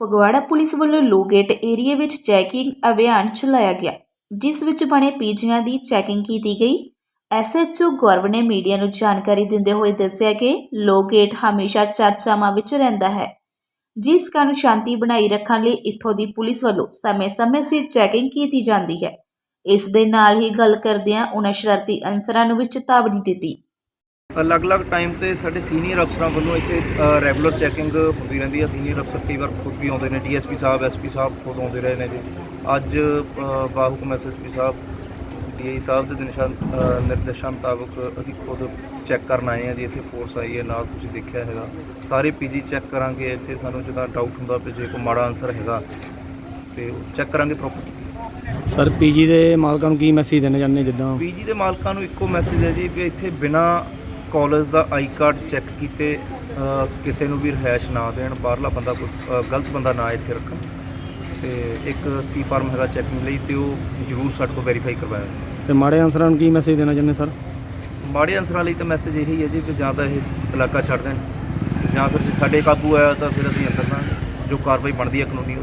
Phagwara police ਵੱਲੋਂ ਲੋਗੇਟ area ਵਿੱਚ checking ਅਭਿਆਨ ਚਲਾਇਆ ਗਿਆ, ਜਿਸ ਵਿੱਚ ਬਣੇ ਪੀਜੀਆਂ ਦੀ ਚੈਕਿੰਗ ਕੀਤੀ ਗਈ। ਐਸਐਚਓ ਗੌਰਵ ਨੇ ਮੀਡੀਆ ਨੂੰ ਜਾਣਕਾਰੀ ਦਿੰਦੇ ਹੋਏ ਦੱਸਿਆ ਕਿ ਲੋਗੇਟ ਹਮੇਸ਼ਾ ਚਰਚਾਵਾਂ ਵਿੱਚ ਰਹਿੰਦਾ ਹੈ, ਜਿਸ ਕਾਰਨ ਸ਼ਾਂਤੀ ਬਣਾਈ ਰੱਖਣ ਲਈ ਇੱਥੋਂ ਦੀ ਪੁਲਿਸ ਵੱਲੋਂ ਸਮੇਂ-ਸਮੇਂ ਸਿਰ ਚੈਕਿੰਗ ਕੀਤੀ ਜਾਂਦੀ ਹੈ। ਇਸ ਦੇ ਨਾਲ ਹੀ ਗੱਲ ਕਰਦਿਆਂ ਉਹਨਾਂ ਸ਼ਰਾਰਤੀ ਅਨਸਰਾਂ ਨੂੰ ਵੀ ਚੇਤਾਵਨੀ ਦਿੱਤੀ। ਅਲੱਗ-ਅਲੱਗ ਟਾਈਮ ਤੇ ਸਾਡੇ ਸੀਨੀਅਰ ਅਫਸਰਾਂ ਵੱਲੋਂ ਇੱਥੇ ਰੈਗੂਲਰ ਚੈਕਿੰਗ ਹੁੰਦੀ ਰਹਿੰਦੀ ਹੈ ਸੀਨੀਅਰ ਅਫਸਰ ਕਈ ਵਾਰ ਖੁਦ ਵੀ ਆਉਂਦੇ ਨੇ ਡੀਐਸਪੀ ਸਾਹਿਬ ਐਸਪੀ ਸਾਹਿਬ ਖੁਦ ਆਉਂਦੇ ਰਹੇ ਨੇ ਜੀ। ਅੱਜ ਬਾਹੁਕਮ ਐਸਐਸਪੀ ਸਾਹਿਬ ਡੀਆਈ ਸਾਹਿਬ ਦੇ ਨਿਰਦੇਸ਼ਾਂ ਮੁਤਾਬਕ ਅਸੀਂ ਖੁਦ ਚੈੱਕ ਕਰਨ ਆਏ ਹਾਂ ਜੀ। ਇੱਥੇ ਫੋਰਸ ਆਈ ਹੈ ਨਾਲ ਤੁਸੀਂ ਦੇਖਿਆ ਹੈਗਾ। ਸਾਰੇ ਪੀਜੀ ਚੈੱਕ ਕਰਾਂਗੇ ਇੱਥੇ ਸਾਨੂੰ ਜਦੋਂ ਡਾਊਟ ਹੁੰਦਾ ਵੀ ਜੇ ਕੋਈ ਮਾੜਾ ਆਨਸਰ ਹੈਗਾ ਤੇ ਚੈੱਕ ਕਰਾਂਗੇ ਪ੍ਰੋਪਰ ਸਰ ਪੀਜੀ ਦੇ ਮਾਲਕਾਂ ਨੂੰ ਕੀ ਮੈਸੇਜ ਦੇਣਾ ਚਾਹੁੰਦੇ ਜਿੱਦਾਂ? ਪੀਜੀ ਦੇ ਮਾਲਕਾਂ ਨੂੰ ਇੱਕੋ ਮੈਸੇਜ ਹੈ ਜੀ ਵੀ ਇੱਥੇ ਬਿਨਾ ਕਾਲਜ ਦਾ ਆਈ ਕਾਰਡ ਚੈੱਕ ਕੀਤੇ ਕਿਸੇ ਨੂੰ ਵੀ ਰਿਹਾਇਸ਼ ਨਾ ਦੇਣ ਬਾਹਰਲਾ ਬੰਦਾ ਕੋਈ ਗਲਤ ਬੰਦਾ ਨਾ ਇੱਥੇ ਰੱਖਣ। ਤੇ ਇੱਕ ਸੀ ਫਾਰਮ ਹੈਗਾ ਚੈਕਿੰਗ ਲਈ ਤੇ ਉਹ ਜ਼ਰੂਰ ਸਾਡੇ ਕੋਲ ਵੈਰੀਫਾਈ ਕਰਵਾਇਆ ਤੇ ਮਾੜੇ ਅਨਸਰਾਂ ਨੂੰ ਕੀ ਮੈਸੇਜ ਦੇਣਾ ਚਾਹੁੰਦੇ ਸਰ? ਮਾੜੇ ਅਨਸਰਾਂ ਲਈ ਤਾਂ ਮੈਸੇਜ ਇਹੀ ਹੈ ਜੀ ਵੀ ਜਾਂ ਤਾਂ ਇਹ ਇਲਾਕਾ ਛੱਡ ਦੇਣ ਜਾਂ ਫਿਰ ਜੇ ਸਾਡੇ ਕਾਬੂ ਆਇਆ ਤਾਂ ਫਿਰ ਅਸੀਂ ਅੰਦਰ ਨਾ ਜੋ ਕਾਰਵਾਈ ਬਣਦੀ ਹੈ ਕਾਨੂੰਨੀ ਉਹ